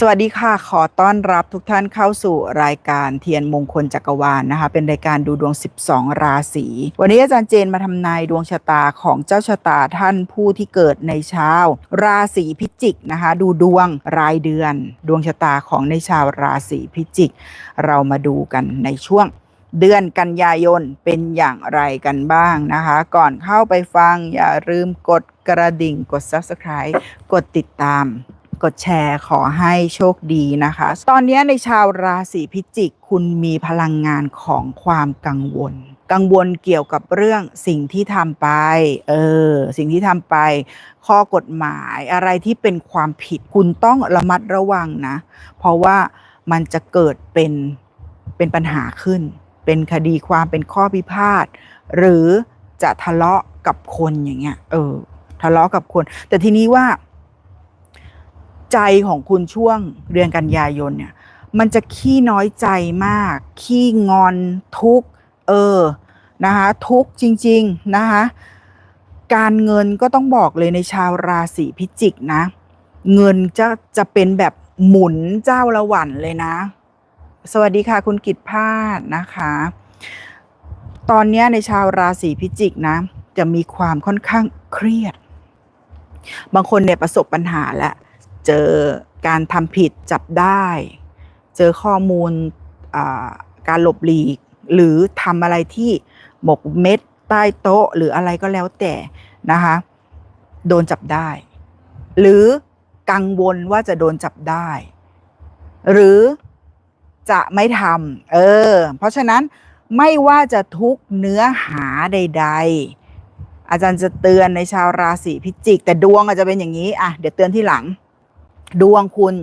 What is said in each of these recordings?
สวัสดีค่ะ ขอต้อนรับทุกท่านเข้าสู่รายการเทียนมงคลจักรวาลนะคะ เป็นรายการดูดวง 12 ราศีวันนี้อาจารย์เจนมาทำนายดวงชะตาของเจ้าชะตาท่านผู้ที่เกิดในเช้าราศีพิจิกนะคะ ดูดวงรายเดือน ดวงชะตาของในชาวราศีพิจิก เรามาดูกันในช่วงเดือนกันยายนเป็นอย่างไรกันบ้างนะคะ ก่อนเข้าไปฟังอย่าลืมกดกระดิ่งกด Subscribe กดติดตาม กดแชร์ขอให้โชคดีนะคะ ตอนนี้ในชาวราศีพิจิก คุณมีพลังงานของความกังวล กังวลเกี่ยวกับเรื่องสิ่งที่ทำไปเออสิ่งที่ทำไป ข้อกฎหมายอะไรที่เป็นความผิดคุณต้องระมัดระวังนะ เพราะว่ามันจะเกิดเป็นเป็นปัญหาขึ้น เป็นคดีความเป็นข้อพิพาทหรือจะทะเลาะกับคนอย่างเงี้ยเออทะเลาะกับคน แต่ทีนี้ว่า ใจของคุณช่วงเดือนกันยายนเนี่ย มันจะขี้น้อยใจมาก ขี้งอนทุกเออนะคะทุกจริง ๆ นะคะการเงินก็ต้องบอกเลยในชาวราศีพิจิกนะ เงินจะจะเป็นแบบหมุนเจ้าละหวันเลยนะ สวัสดีค่ะคุณกิตพาดนะคะ ตอนนี้ในชาวราศีพิจิกนะ จะมีความค่อนข้างเครียด บางคนเนี่ยประสบปัญหาแล้ว เจอการทำผิดจับได้ เจอข้อมูลการหลบหลีก หรือทำอะไรที่หมกเม็ดใต้โต๊ะ หรืออะไรก็แล้วแต่นะคะโดนจับได้ หรือกังวลว่าจะโดนจับได้ หรือจะไม่ทำเออ เพราะฉะนั้นไม่ว่าจะทุกเนื้อหาใด ๆ อาจารย์จะเตือนในชาวราศีพิจิก แต่ดวงอาจจะเป็นอย่างนี้อะเดี๋ยวเตือนที่หลัง ดวงคุณ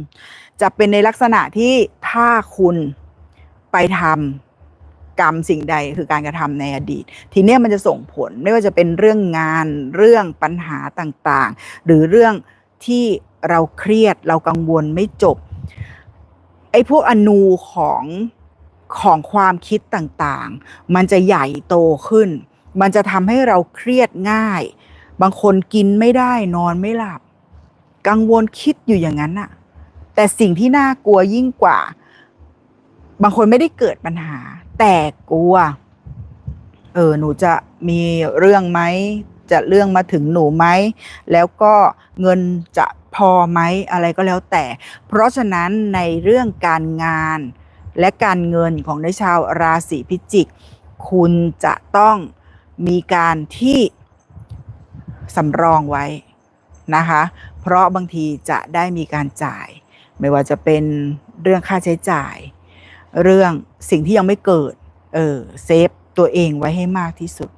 จะเป็นในลักษณะที่ถ้าคุณไปทำกรรมสิ่งใดคือการกระทำในอดีต ทีนี้มันจะส่งผลไม่ว่าจะเป็นเรื่องงานเรื่องปัญหาต่างๆ หรือเรื่องที่เราเครียดเรากังวลไม่จบไอ้พวกอนูของของความคิดต่างๆ มันจะใหญ่โตขึ้น มันจะทำให้เราเครียดง่าย บางคนกินไม่ได้นอนไม่หลับ กังวลคิดอยู่อย่างนั้นน่ะแต่สิ่งที่น่ากลัวยิ่งกว่า บางคนไม่ได้เกิดปัญหา แต่กลัว เออหนูจะมีเรื่องไหมจะเรื่องมาถึงหนูไหม แล้วก็เงินจะพอไหมอะไรก็แล้วแต่ เพราะฉะนั้นในเรื่องการงานและการเงินของในชาวราศีพิจิก คุณจะต้องมีการที่สำรองไว้ นะคะ เพราะบางทีจะได้มีการจ่าย ไม่ว่าจะเป็นเรื่องค่าใช้จ่าย เรื่องสิ่งที่ยังไม่เกิด เออเซฟตัวเองไว้ให้มากที่สุด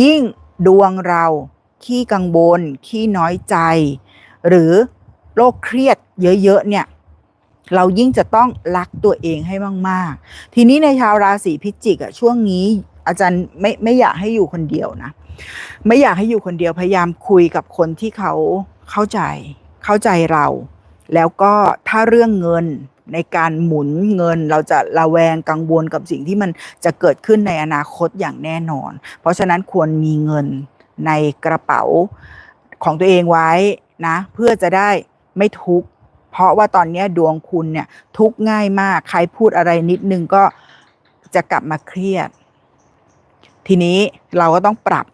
ยิ่งดวงเราขี้กังวลขี้น้อยใจ หรือโรคเครียดเยอะๆเนี่ยเรายิ่งจะต้องรักตัวเองให้มาก ๆ ทีนี้ในชาวราศีพิจิกอะช่วงนี้ อาจารย์ไม่ไม่อยากให้อยู่คนเดียวนะ ไม่อยากให้อยู่คนเดียวพยายามคุยกับคนที่เขาเข้าใจ เข้าใจเรา แล้วก็ถ้าเรื่องเงินในการหมุนเงินเราจะระแวงกังวลกับสิ่งที่มันจะเกิดขึ้นในอนาคตอย่างแน่นอน เพราะฉะนั้นควรมีเงินในกระเป๋าของตัวเองไว้นะ เพื่อจะได้ไม่ทุกข์เพราะว่าตอนนี้ดวงคุณเนี่ยทุกข์ง่ายมาก ใครพูดอะไรนิดนึงก็จะกลับมาเครียด ทีนี้เราก็ต้องปรับ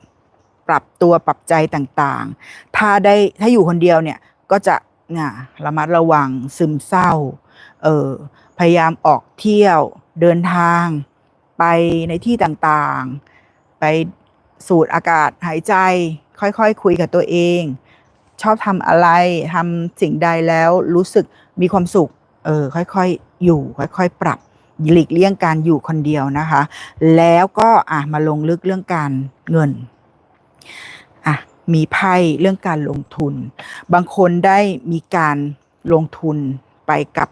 ปรับตัวปรับใจต่างๆ ถ้าได้ถ้าอยู่คนเดียวเนี่ยก็จะน่ะระมัดระวังซึมเศร้า เออพยายามออกเที่ยวเดินทาง ไปในที่ต่างๆ ไปสูดอากาศหายใจ ค่อยๆคคุยกับตัวเอง ชอบทำอะไรทำสิ่งใดแล้วรู้สึกมีความสุข เออค่อยๆ อยู่ค่อยๆ ปรับ หลีกเลี่ยงการอยู่คนเดียวนะคะ แล้วก็อะมาลงลึกเรื่องการเงินอะมีไพ่เรื่องการลงทุน บางคนได้มีการลงทุนไปกับ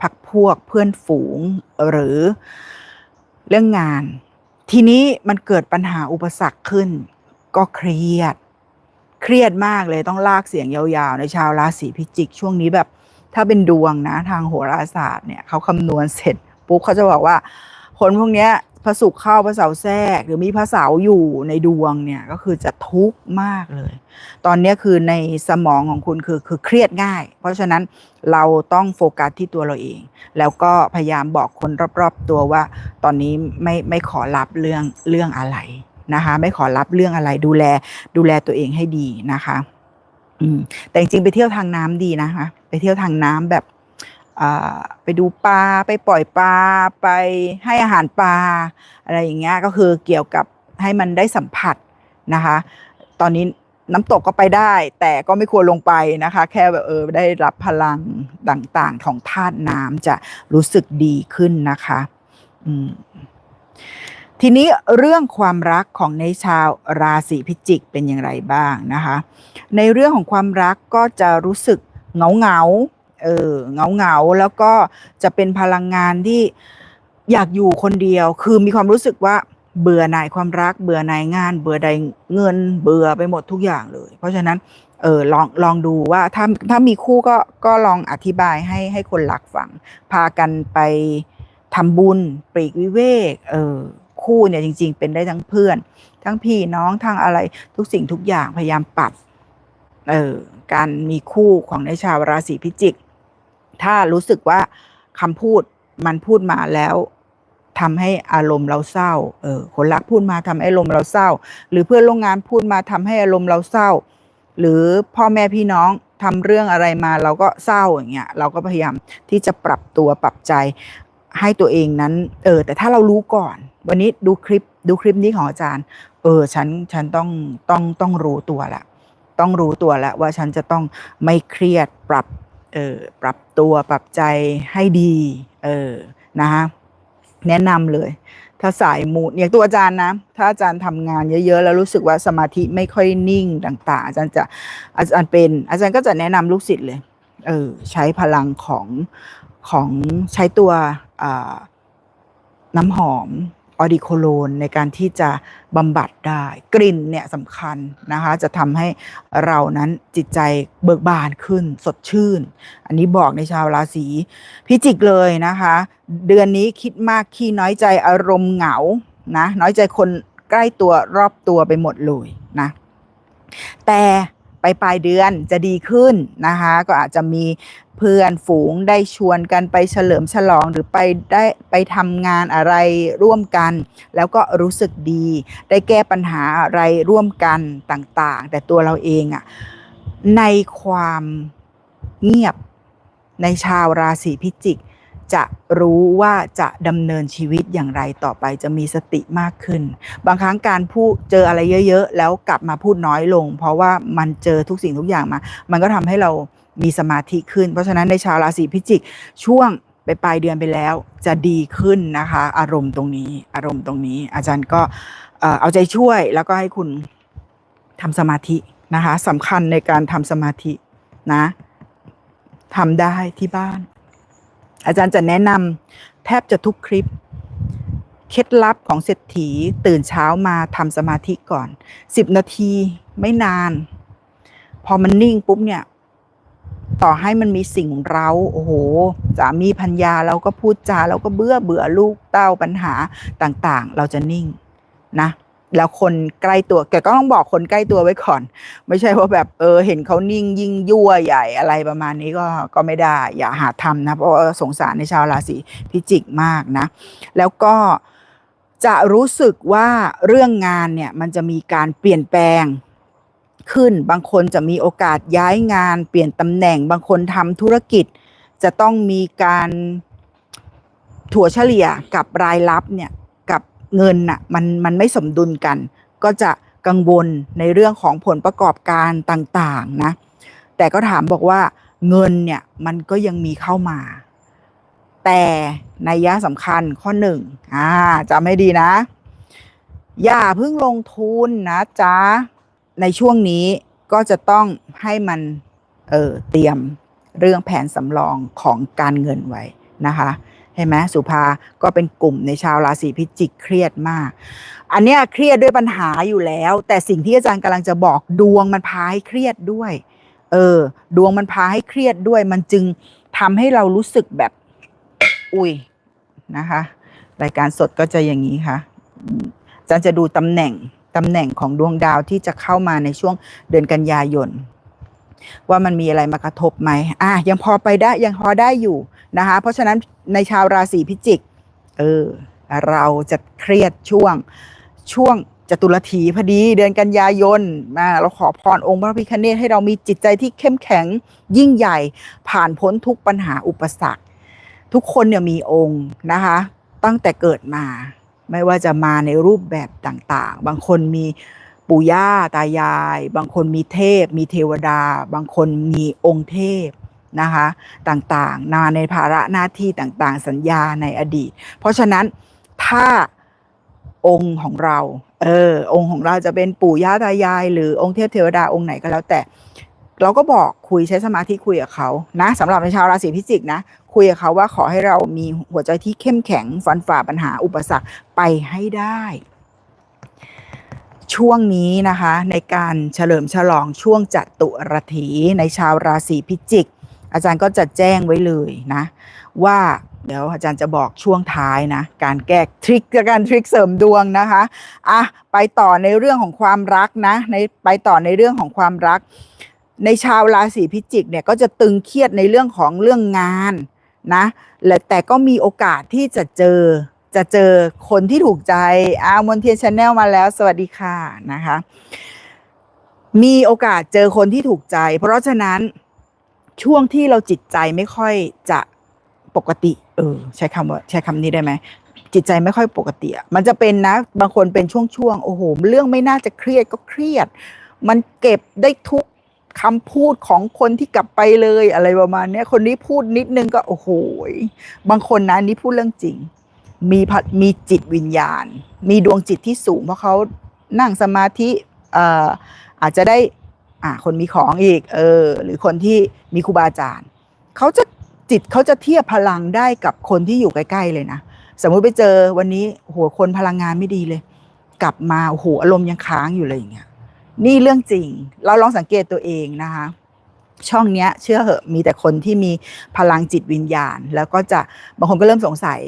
พักพวกเพื่อนฝูงหรือเรื่องงาน ทีนี้มันเกิดปัญหาอุปสรรคขึ้น ก็เครียด เครียดมากเลยต้องลากเสียงยาวๆ ในชาวราศีพิจิก ช่วงนี้แบบ ถ้าเป็นดวงนะทางโหราศาสตร์เนี่ยเขาคำนวณเสร็จ ปุ๊บเขาจะบอกว่า คนพวกเนี้ยพระศุกร์เข้าพระเสาร์แทรก หรือมีพระเสาร์อยู่ในดวงเนี่ยก็คือจะทุกข์มากเลย ตอนนี้คือในสมองของคุณคือคือเครียดง่าย เพราะฉะนั้นเราต้องโฟกัสที่ตัวเราเอง แล้วก็พยายามบอกคนรอบๆตัวว่า ตอนนี้ไม่ไม่ขอรับเรื่องเรื่องอะไรนะคะไม่ขอรับเรื่องอะไรดูแลดูแลตัวเองให้ดีนะคะ อืมแต่จริงๆไปเที่ยวทางน้ำดีนะคะ ไปเที่ยวทางน้ำแบบ ไปดูปลาไปปล่อยปลาไปให้อาหารปลาอะไรอย่างเงี้ยก็คือเกี่ยวกับให้มันได้สัมผัสนะคะ ตอนนี้น้ำตกก็ไปได้ แต่ก็ไม่ควรลงไปนะคะ แค่แบบเออได้รับพลังต่างๆของธาตุน้ำจะรู้สึกดีขึ้นนะคะทีนี้เรื่องความรักของในชาวราศีพิจิกเป็นอย่างไรบ้างนะคะ ในเรื่องของความรักก็จะรู้สึกเหงาเหงา เออเงาเงาแล้วก็จะเป็นพลังงานที่อยากอยู่คนเดียว คือมีความรู้สึกว่าเบื่อหน่ายความรัก เบื่อหน่ายงาน เบื่อใดเงิน เบื่อไปหมดทุกอย่างเลย เพราะฉะนั้นเออลองลองดูว่าถ้าถ้ามีคู่ก็ก็ลองอธิบายให้ให้คนรักฟัง พากันไปทำบุญปลีกวิเวกเออคู่เนี่ยจริง ๆ เป็นได้ทั้งเพื่อน ทั้งพี่น้องทั้งอะไรทุกสิ่งทุกอย่างพยายามปรับเออการมีคู่ของในชาวราศีพิจิก ถ้ารู้สึกว่าคำพูดมันพูดมาแล้วทำให้อารมณ์เราเศร้า เออ คนรักพูดมาทำให้อารมณ์เราเศร้า หรือเพื่อนร่วมงานพูดมาทำให้อารมณ์เราเศร้า หรือพ่อแม่พี่น้องทำเรื่องอะไรมาเราก็เศร้าอย่างเงี้ย เราก็พยายามที่จะปรับตัวปรับใจให้ตัวเองนั้น เออ แต่ถ้าเรารู้ก่อน วันนี้ดูคลิปดูคลิปนี้ของอาจารย์ เออ ฉัน ฉันต้อง ต้อง ต้องรู้ตัวละ ต้องรู้ตัวแล้วว่าฉันจะต้องไม่เครียด ปรับ เออปรับตัวปรับใจให้ดีเออนะคะแนะนำเลย ถ้าสายมูอย่างตัวอาจารย์นะ ถ้าอาจารย์ทำงานเยอะ ๆ แล้วรู้สึกว่าสมาธิไม่ค่อยนิ่งต่าง ๆ อาจารย์จะอาจารย์เป็น อาจารย์ก็จะแนะนำลูกศิษย์เลยเออใช้พลังของของใช้ตัวน้ำหอม ออดิโคโลนในการที่จะบำบัดได้ กลิ่นเนี่ยสำคัญนะคะ จะทำให้เรานั้นจิตใจเบิกบานขึ้นสดชื่น อันนี้บอกในชาวราศีพิจิกเลยนะคะ เดือนนี้คิดมากขี้น้อยใจอารมณ์เหงานะน้อยใจคนใกล้ตัวรอบตัวไปหมดเลยนะ แต่ ไปปลายเดือนจะดีขึ้นนะคะ ก็อาจจะมีเพื่อนฝูงได้ชวนกันไปเฉลิมฉลองหรือไปได้ไปทำงานอะไรร่วมกัน แล้วก็รู้สึกดี ได้แก้ปัญหาอะไรร่วมกันต่างๆ แต่ตัวเราเองอะในความเงียบในชาวราศีพิจิก จะรู้ว่าจะดำเนินชีวิตอย่างไรต่อไปจะมีสติมากขึ้น บางครั้งการพูดเจออะไรเยอะ ๆ แล้วกลับมาพูดน้อยลง เพราะว่ามันเจอทุกสิ่งทุกอย่างมา มันก็ทำให้เรามีสมาธิขึ้น เพราะฉะนั้นในชาวราศีพิจิก ช่วงไปปลายเดือนไปแล้วจะดีขึ้นนะคะ อารมณ์ตรงนี้ อารมณ์ตรงนี้ อาจารย์ก็เอาใจช่วยแล้วก็ให้คุณทำสมาธินะคะสำคัญในการทำสมาธินะทำได้ที่บ้าน อาจารย์จะแนะนำแทบจะทุกคลิป เคล็ดลับของเศรษฐีตื่นเช้ามาทำสมาธิก่อน 10 นาทีไม่นาน พอมันนิ่งปุ๊บเนี่ย ต่อให้มันมีสิ่งเร้า โอ้โหสามีพัญญาเราก็พูดจาเราก็เบื่อเบื่อลูกเต้าปัญหาต่างๆ เราจะนิ่งนะ แล้วคนใกล้ตัวแกก็ต้องบอกคนใกล้ตัวไว้ก่อน ไม่ใช่ว่าแบบเออเห็นเขานิ่งยิ่งยั่วใหญ่อะไรประมาณนี้ก็ก็ไม่ได้ อย่าหาทำนะเพราะสงสารในชาวราศีพิจิกมากนะ แล้วก็จะรู้สึกว่าเรื่องงานเนี่ยมันจะมีการเปลี่ยนแปลงขึ้น บางคนจะมีโอกาสย้ายงานเปลี่ยนตำแหน่ง บางคนทำธุรกิจ จะต้องมีการถั่วเฉลี่ยกับรายรับเนี่ย เงินน่ะมันมันไม่สมดุลกัน ก็จะกังวลในเรื่องของผลประกอบการต่างๆนะแต่ก็ถามบอกว่าเงินเนี่ยมันก็ยังมีเข้ามา แต่ในยะสำคัญข้อหนึ่งอ่าจำให้ดีนะ อย่าเพิ่งลงทุนนะจ๊ะ ในช่วงนี้ก็จะต้องให้มันเออเตรียมเรื่องแผนสำรองของการเงินไว้นะคะ เห็นไหมสุภาก็เป็นกลุ่มในชาวราศีพิจิกเครียดมาก อันเนี้ยเครียดด้วยปัญหาอยู่แล้ว แต่สิ่งที่อาจารย์กำลังจะบอกดวงมันพาให้เครียดด้วย เออ ดวงมันพาให้เครียดด้วย มันจึงทำให้เรารู้สึกแบบ อุ้ยนะคะ รายการสดก็จะอย่างนี้ค่ะอืมอาจารย์จะดูตำแหน่งตำแหน่งของดวงดาวที่จะเข้ามาในช่วงเดือนกันยายน ว่ามันมีอะไรมากระทบไหมอะยังพอไปได้ยังพอได้อยู่นะคะ เพราะฉะนั้นในชาวราศีพิจิก เออ เราจะเครียดช่วงช่วงจตุรถีพอดีเดือนกันยายนมาเราขอพรองค์พระพิคเนตให้เรามีจิตใจที่เข้มแข็งยิ่งใหญ่ผ่านพ้นทุกปัญหาอุปสรรค ทุกคนเนี่ยมีองค์นะคะ ตั้งแต่เกิดมา ไม่ว่าจะมาในรูปแบบต่างๆ บางคนมี ปู่ย่าตายาย บางคนมีเทพ มีเทวดา บางคนมีองค์เทพนะคะต่างๆนาในภาระหน้าที่ต่างๆ สัญญาในอดีต เพราะฉะนั้นถ้าองค์ของเราเออองค์ของเราจะเป็นปู่ย่าตายาย หรือองค์เทพเทวดาองค์ไหนก็แล้วแต่ เราก็บอกคุยใช้สมาธิคุยกับเขานะสำหรับในชาวราศีพิจิกนะคุยกับเขาว่าขอให้เรามีหัวใจที่เข้มแข็งฟันฝ่าปัญหาอุปสรรคไปให้ได้ ช่วงนี้นะคะในการเฉลิมฉลองช่วงจัตุรถีในชาวราศีพิจิก อาจารย์ก็จะแจ้งไว้เลยนะว่าเดี๋ยวอาจารย์จะบอกช่วงท้ายนะการแก้ทริคการทริคเสริมดวงนะคะอะไปต่อในเรื่องของความรักนะในไปต่อในเรื่องของความรัก ในชาวราศีพิจิกเนี่ยก็จะตึงเครียดในเรื่องของเรื่องงานนะและแต่ก็มีโอกาสที่จะเจอ จะเจอคนที่ถูกใจอามนเทียนชาแนลมาแล้ว สวัสดีค่ะนะคะ มีโอกาสเจอคนที่ถูกใจ เพราะฉะนั้นช่วงที่เราจิตใจไม่ค่อยจะปกติ เออ ใช้คำว่าใช้คำนี้ได้ไหมจิตใจไม่ค่อยปกติอะมันจะเป็นนะ บางคนเป็นช่วงๆโอ้โห เรื่องไม่น่าจะเครียดก็เครียด มันเก็บได้ทุกคำพูดของคนที่กลับไปเลยอะไรประมาณนี้คนนี้พูดนิดนึงก็โอ้โหบางคนนะนนี้พูดเรื่องจริง มีพัดมีจิตวิญญาณ มีดวงจิตที่สูง เพราะเขานั่งสมาธิเอ่ออาจจะได้อ่าคนมีของอีกเออหรือคนที่มีครูบาอาจารย์เขาจะจิตเขาจะเทียบพลังได้กับคนที่อยู่ใกล้ๆเลยนะสมมุติไปเจอวันนี้โอ้โหคนพลังงานไม่ดีเลย กลับมาโอ้โหอารมณ์ยังค้างอยู่เลยอย่างเงี้ยนี่เรื่องจริง เราลองสังเกตตัวเองนะคะ ช่องเนี้ยเชื่อเหอะมีแต่คนที่มีพลังจิตวิญญาณ แล้วก็จะบางคนก็เริ่มสงสัย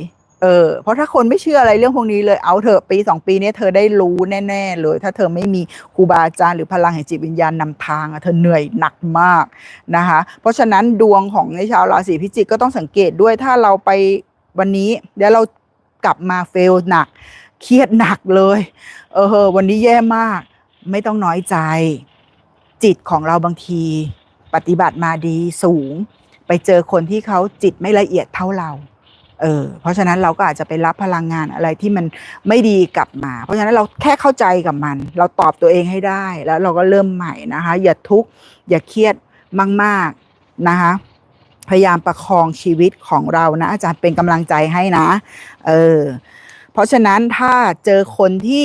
เออเพราะถ้าคนไม่เชื่ออะไรเรื่องพวกนี้เลยเอาเถอะปีสองปีนี้เธอได้รู้แน่ ๆ เลย ถ้าเธอไม่มีครูบาอาจารย์หรือพลังแห่งจิตวิญญาณนำทางอะเธอเหนื่อยหนักมากนะคะเพราะฉะนั้นดวงของในชาวราศีพิจิกก็ต้องสังเกตด้วยถ้าเราไปวันนี้เดี๋ยวเรากลับมาเฟลหนัก เครียดหนักเลย เออวันนี้แย่มาก ไม่ต้องน้อยใจ จิตของเราบางที ปฏิบัติมาดีสูง ไปเจอคนที่เขาจิตไม่ละเอียดเท่าเรา เออเพราะฉะนั้นเราก็อาจจะไปรับพลังงานอะไรที่มันไม่ดีกลับมา เพราะฉะนั้นเราแค่เข้าใจกับมัน เราตอบตัวเองให้ได้แล้วเราก็เริ่มใหม่นะคะ อย่าทุกข์อย่าเครียดมาก ๆนะคะพยายามประคองชีวิตของเรานะ อาจารย์เป็นกำลังใจให้นะ เออ เพราะฉะนั้นถ้าเจอคนที่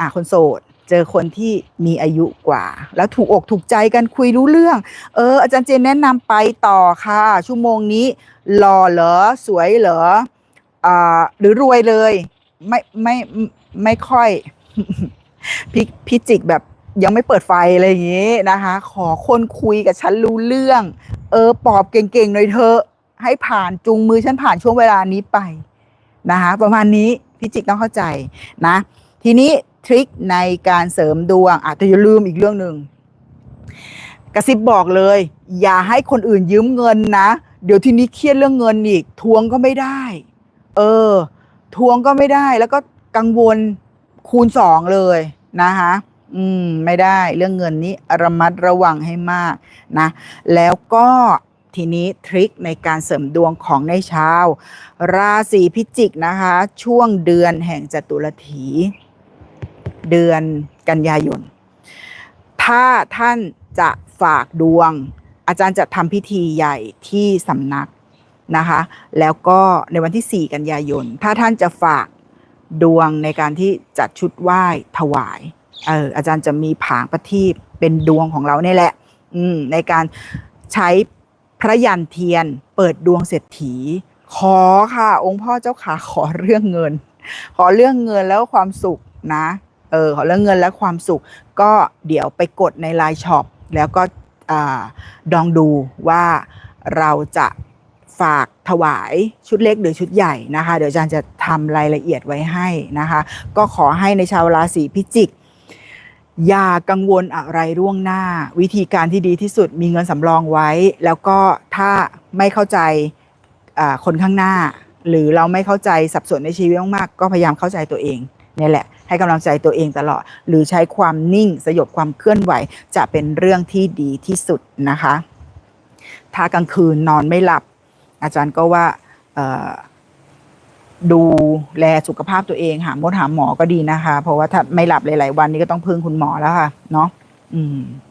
อ่าคนโสด เจอคนที่มีอายุกว่า แล้วถูกอกถูกใจกันคุยรู้เรื่อง เออ อาจารย์เจนแนะนำไปต่อค่ะ ชั่วโมงนี้หล่อเหรอสวยเหรออ่าหรือรวยเลย ไม่ไม่ไม่ไม่ค่อยพิพิจิกแบบยังไม่เปิดไฟอะไรอย่างงี้นะคะ ขอคนคุยกับฉันรู้เรื่อง เออปอบเก่งๆหน่อยเถอให้ผ่านจูงมือฉันผ่านช่วงเวลานี้ไปนะคะประมาณนี้พิจิกต้องเข้าใจนะ ทีนี้ ทริคในการเสริมดวงอาจจะอย่าลืมอีกเรื่องหนึ่งกระซิบบอกเลย อย่าให้คนอื่นยืมเงินนะ เดี๋ยวทีนี้เครียดเรื่องเงินอีก ทวงก็ไม่ได้ เออ ทวงก็ไม่ได้แล้วก็กังวลคูณสองเลยนะคะอืมไม่ได้เรื่องเงินนี้ระมัดระวังให้มากนะ แล้วก็ทีนี้ทริคในการเสริมดวงของในเช้าราศีพิจิกนะคะ ช่วงเดือนแห่งจตุรถี เดือนกันยายน ถ้าท่านจะฝากดวง อาจารย์จะทำพิธีใหญ่ที่สำนักนะคะ แล้วก็ในวันที่ 4 กันยายน ถ้าท่านจะฝากดวงในการที่จัดชุดไหว้ถวายเอออาจารย์จะมีผางประทีปเป็นดวงของเราเนี่ยแหละ อืมในการใช้พระยันเทียนเปิดดวงเศรษฐี ขอค่ะ องค์พ่อเจ้าขาขอเรื่องเงิน ขอเรื่องเงินแล้วความสุขนะ เออขอเรื่องเงินและความสุข ก็เดี๋ยวไปกดในไลน์ช็อปแล้วก็ดองดูว่าเราจะฝากถวายชุดเล็กหรือชุดใหญ่นะคะ เดี๋ยวอาจารย์จะทำรายละเอียดไว้ให้นะคะ ก็ขอให้ในชาวราศีพิจิกอย่ากังวลอะไรร่วงหน้า วิธีการที่ดีที่สุดมีเงินสำรองไว้ แล้วก็ถ้าไม่เข้าใจคนข้างหน้า หรือเราไม่เข้าใจสับสนในชีวิตมากๆก็พยายามเข้าใจตัวเองนี่แหละ ให้กำลังใจตัวเองตลอด หรือใช้ความนิ่งสยบความเคลื่อนไหว จะเป็นเรื่องที่ดีที่สุดนะคะ ถ้ากลางคืนนอนไม่หลับ อาจารย์ก็ว่าดูแลสุขภาพตัวเองหาหมดหาหมอก็ดีนะคะ เพราะว่าถ้าไม่หลับหลาย ๆ วันนี้ก็ต้องพึ่งคุณหมอแล้วค่ะ เนาะอืม